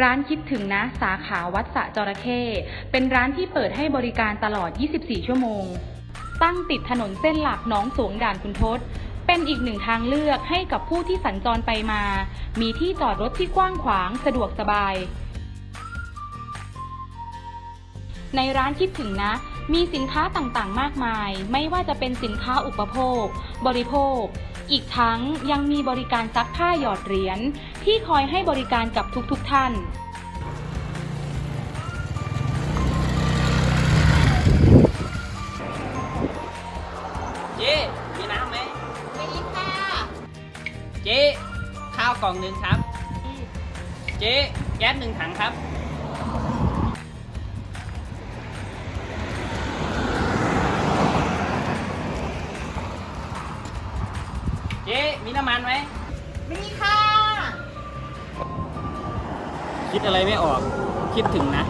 ร้านคิดถึงนะสาขาวัดสะจระเข้เป็นร้านที่เปิดให้บริการตลอด 24 ชั่วโมง ตั้งติดถนนเส้นหลักหน้องสวงด่านคุณทศ เป็นอีกหนึ่งทางเลือกให้กับผู้ที่สัญจรไปมา มีที่จอดรถที่กว้างขวางสะดวกสบาย ในร้านคิดถึงนะ มีสินค้าต่างๆ มากมาย ไม่ว่าจะเป็นสินค้าอุปโภค บริโภคอีกทั้งยังมีบริการซักผ้าหยอดเหรียญ ที่คอยให้บริการกับทุกๆท่าน เจ๊มีน้ำไหมมีค่ะ เจ๊ข้าวกล่องหนึ่งครับ เจ๊แก๊สหนึ่งถังครับ เจ๊มีน้ำมันไหมมีค่ะ คิดอะไรไม่ออกคิดถึงนะ